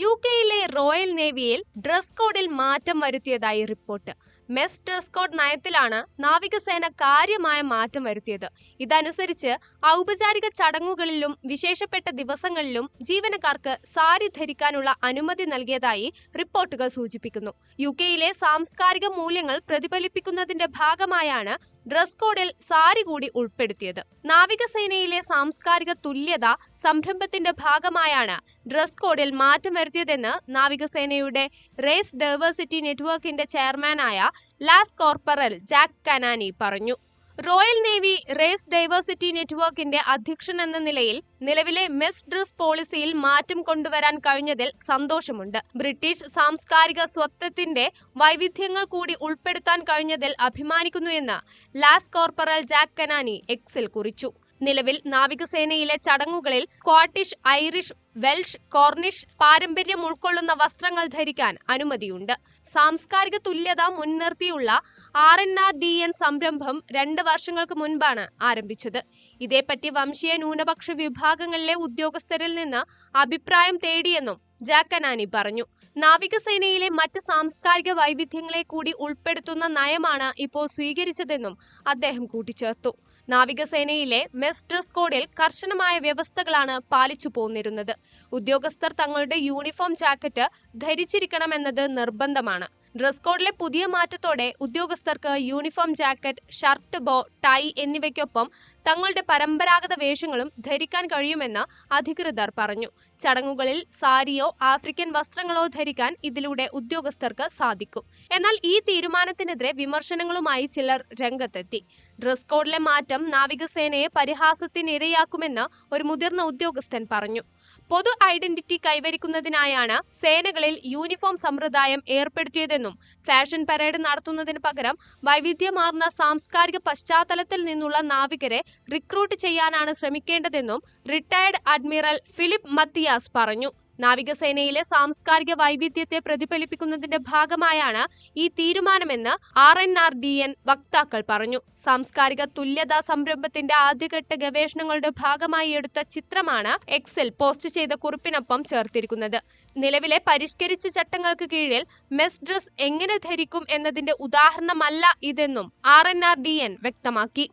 U കെയിലെ royal നേവിയിൽ dress കോഡിൽ മാറ്റം വരുത്തിയതായി റിപ്പോർട്ട്. മെസ് ഡ്രസ് കോഡ് നയത്തിലാണ് നാവികസേന കാര്യമായ മാറ്റം വരുത്തിയത്. ഇതനുസരിച്ച് ഔപചാരിക ചടങ്ങുകളിലും വിശേഷപ്പെട്ട ദിവസങ്ങളിലും ജീവനക്കാർക്ക് സാരി ധരിക്കാനുള്ള അനുമതി നൽകിയതായി റിപ്പോർട്ടുകൾ സൂചിപ്പിക്കുന്നു. യു കെയിലെ സാംസ്കാരിക മൂല്യങ്ങൾ പ്രതിഫലിപ്പിക്കുന്നതിന്റെ ഭാഗമായാണ് ഡ്രസ് കോഡിൽ സാരി കൂടി ഉൾപ്പെടുത്തിയത്. നാവികസേനയിലെ സാംസ്കാരിക തുല്യത സംരംഭത്തിന്റെ ഭാഗമായാണ് ഡ്രസ് കോഡിൽ മാറ്റം വരുത്തിയതെന്ന് നാവികസേനയുടെ റേസ് ഡൈവേഴ്സിറ്റി നെറ്റ്വർക്കിന്റെ ചെയർമാനായ ലാസ് കോർപ്പറൽ ജാക്ക് കനാനി പറഞ്ഞു. റോയൽ നേവി റേസ് ഡൈവേഴ്സിറ്റി നെറ്റ്വർക്കിന്റെ അധ്യക്ഷൻ എന്ന നിലയിൽ നിലവിലെ മെസ് ഡ്രസ് പോളിസിയിൽ മാറ്റം കൊണ്ടുവരാൻ കഴിഞ്ഞതിൽ സന്തോഷമുണ്ട്. ബ്രിട്ടീഷ് സാംസ്കാരിക സ്വത്വത്തിന്റെ വൈവിധ്യങ്ങൾ കൂടി ഉൾപ്പെടുത്താൻ കഴിഞ്ഞതിൽ അഭിമാനിക്കുന്നു എന്ന് ലാസ് കോർപ്പറൽ ജാക്ക് കനാനി എക്സിൽ കുറിച്ചു. നിലവിൽ നാവികസേനയിലെ ചടങ്ങുകളിൽ സ്കോട്ടിഷ് ഐറിഷ് വെൽഷ് കോർണിഷ് പാരമ്പര്യം ഉൾക്കൊള്ളുന്ന വസ്ത്രങ്ങൾ ധരിക്കാൻ അനുമതിയുണ്ട്. സാംസ്കാരിക തുല്യത മുൻനിർത്തിയുള്ള R N R D N സംരംഭം രണ്ട് വർഷങ്ങൾക്ക് മുൻപാണ് ആരംഭിച്ചത്. ഇതേപ്പറ്റി വംശീയ ന്യൂനപക്ഷ വിഭാഗങ്ങളിലെ ഉദ്യോഗസ്ഥരിൽ നിന്ന് അഭിപ്രായം തേടിയെന്നും ജാക്കനാനി പറഞ്ഞു. നാവികസേനയിലെ മറ്റ് സാംസ്കാരിക വൈവിധ്യങ്ങളെ കൂടി ഉൾപ്പെടുത്തുന്ന നയമാണ് ഇപ്പോൾ സ്വീകരിച്ചതെന്നും അദ്ദേഹം കൂട്ടിച്ചേർത്തു. നാവികസേനയിലെ മെസ് ഡ്രസ് കോഡിൽ കർശനമായ വ്യവസ്ഥകളാണ് പാലിച്ചു പോന്നിരുന്നത്. ഉദ്യോഗസ്ഥർ തങ്ങളുടെ യൂണിഫോം ജാക്കറ്റ് ധരിച്ചിരിക്കണമെന്നത് നിർബന്ധമാണ്. ഡ്രസ് കോഡിലെ പുതിയ മാറ്റത്തോടെ ഉദ്യോഗസ്ഥർക്ക് uniform jacket shirt bow tie എന്നിവയ്ക്കൊപ്പം തങ്ങളുടെ പരമ്പരാഗത വേഷങ്ങളും ധരിക്കാൻ കഴിയുമെന്ന് അധികൃതർ പറഞ്ഞു. ചടങ്ങുകളിൽ സാരിയോ ആഫ്രിക്കൻ വസ്ത്രങ്ങളോ ധരിക്കാൻ ഇതിലൂടെ ഉദ്യോഗസ്ഥർക്ക് സാധിക്കും. എന്നാൽ ഈ തീരുമാനത്തിനെതിരെ വിമർശനങ്ങളുമായി ചിലർ രംഗത്തെത്തി. ഡ്രസ് കോഡിലെ മാറ്റം നാവികസേനയെ പരിഹാസത്തിനിരയാക്കുമെന്ന് ഒരു മുതിർന്ന ഉദ്യോഗസ്ഥൻ പറഞ്ഞു. പൊതു ഐഡന്റിറ്റി കൈവരിക്കുന്നതിനായാണ് സേനകളിൽ യൂണിഫോം സമ്പ്രദായം ഏർപ്പെടുത്തിയതെന്നും ഫാഷൻ പരേഡ് നടത്തുന്നതിന് പകരം വൈവിധ്യമാർന്ന സാംസ്കാരിക പശ്ചാത്തലത്തിൽ നിന്നുള്ള നാവികരെ റിക്രൂട്ട് ചെയ്യാനാണ് ശ്രമിക്കേണ്ടതെന്നും റിട്ടയർഡ് അഡ്മിറൽ ഫിലിപ്പ് മത്തിയാസ് പറഞ്ഞു. നാവികസേനയിലെ സാംസ്കാരിക വൈവിധ്യത്തെ പ്രതിഫലിപ്പിക്കുന്നതിന്റെ ഭാഗമായാണ് ഈ തീരുമാനമെന്ന് R N R D N വക്താക്കൾ പറഞ്ഞു. സാംസ്കാരിക തുല്യതാ സംരംഭത്തിന്റെ ആദ്യഘട്ട ഗവേഷണങ്ങളുടെ ഭാഗമായി എടുത്ത ചിത്രമാണ് എക്സിൽ പോസ്റ്റ് ചെയ്ത കുറിപ്പിനൊപ്പം ചേർത്തിരിക്കുന്നത്. നിലവിലെ പരിഷ്കരിച്ച ചട്ടങ്ങൾക്ക് കീഴിൽ മെസ് ഡ്രസ് എങ്ങനെ ധരിക്കും എന്നതിന്റെ ഉദാഹരണമല്ല ഇതെന്നും R N R D N വ്യക്തമാക്കി.